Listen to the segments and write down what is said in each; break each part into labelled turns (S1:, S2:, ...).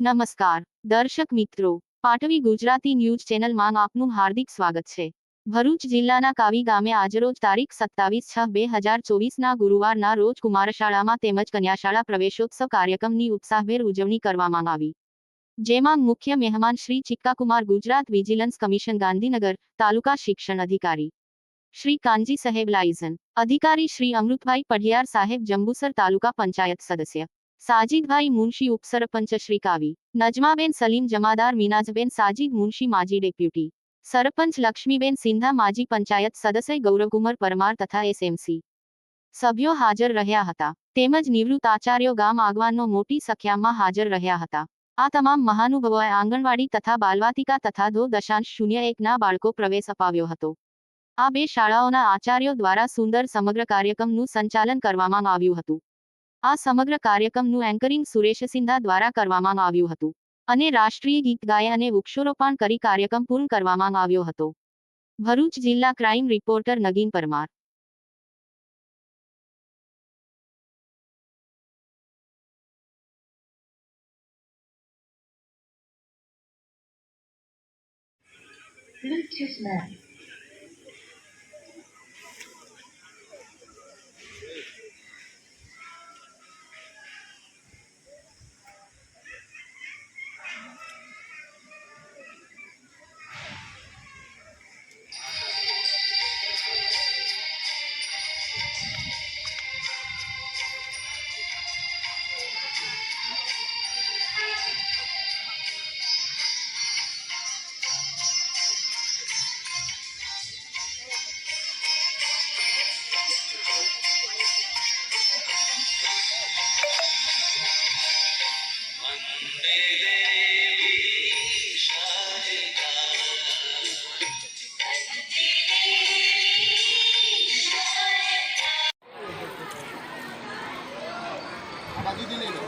S1: નમસ્કાર, દર્શક મિત્રો. પાટવી ગુજરાતી ન્યૂઝ ચેનલમાં આપનું હાર્દિક સ્વાગત છે. ભરૂચ જિલ્લાના કાવી ગામે આજરોજ તારીખ સત્તાવીસ છ બે હજાર ચોવીસના ગુરુવારના રોજ કુમારશાળામાં તેમજ કન્યાશાળા પ્રવેશોત્સવ કાર્યક્રમની ઉત્સાહભેર ઉજવણી કરવામાં આવી. જેમાં મુખ્ય મહેમાન શ્રી ચિક્કાકુમાર ગુજરાત વિજિલન્સ કમિશન ગાંધીનગર તાલુકા શિક્ષણ અધિકારી શ્રી કાનજી સાહેબ લાઇઝન અધિકારી શ્રી અમૃતભાઈ પઢિયાર સાહેબ જંબુસર તાલુકા પંચાયત સદસ્ય સાજીદભાઈ મુનશી ઉપસરપંચ શ્રી કાવી, નજમાબેન સલીમ જમાદાર મીનાજબેન સાજીદ મુનશી માજી ડેપ્યુટી, સરપંચ લક્ષ્મીબેન સિંધા માજી પંચાયત સદસ્ય ગૌરવકુમાર પરમાર તથા એસએમસી સભ્યો હાજર રહ્યા હતા. તેમજ નિવૃત્ત આચાર્યો ગામ આગવાનનો મોટી સંખ્યામાં હાજર રહ્યા હતા. આ તમામ મહાનુભાવોએ આંગણવાડી તથા બાલવાટિકા તથા ધો દશાંશ શૂન્ય એકના બાળકો પ્રવેશ અપાવ્યો હતો. આ બે શાળાઓના આચાર્યો દ્વારા સુંદર સમગ્ર કાર્યક્રમનું સંચાલન કરવામાં આવ્યું હતું. આ સમગ્ર કાર્યક્રમનું એન્કરિંગ સુરેશ સિંધા દ્વારા કરવામાં આવ્યું હતું અને રાષ્ટ્રીય ગીત ગાય અને વૃક્ષારોપણ કરી કાર્યક્રમ પૂર્ણ કરવામાં આવ્યો હતો ભરૂચ જિલ્લા crime reporter Nagin Parmar
S2: Bluetooth mode.
S3: কাজে দিলেই না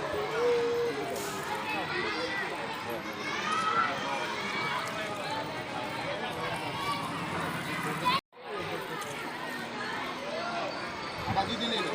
S3: কাজে দিলেই না